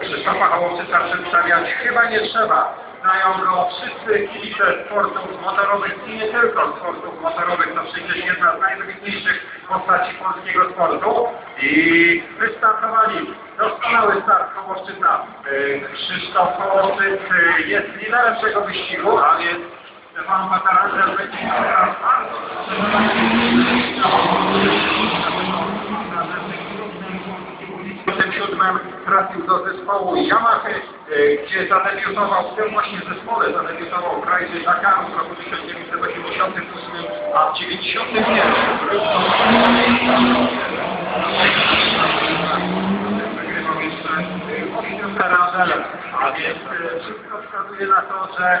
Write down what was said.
Krzysztofa Hołowczyca przedstawiać chyba nie trzeba. Znają go wszyscy kibice sportów motorowych i nie tylko sportów motorowych. To przecież jedna z najwybitniejszych postaci polskiego sportu. I wystartowali. Doskonały start Hołowczyca. Yy, Krzysztof Hołowczyc yy, jest liderem tego wyścigu, a więc Stefan Patarandel będzie teraz bardzo siódmym trafił do zespołu Yamaha, e, gdzie zadebiutował w tym właśnie zespole, zadebiutował w rajdzie Dakaru w roku 1988, a w 91 wygrywał jeszcze e, a więc e, wszystko wskazuje na to, że e,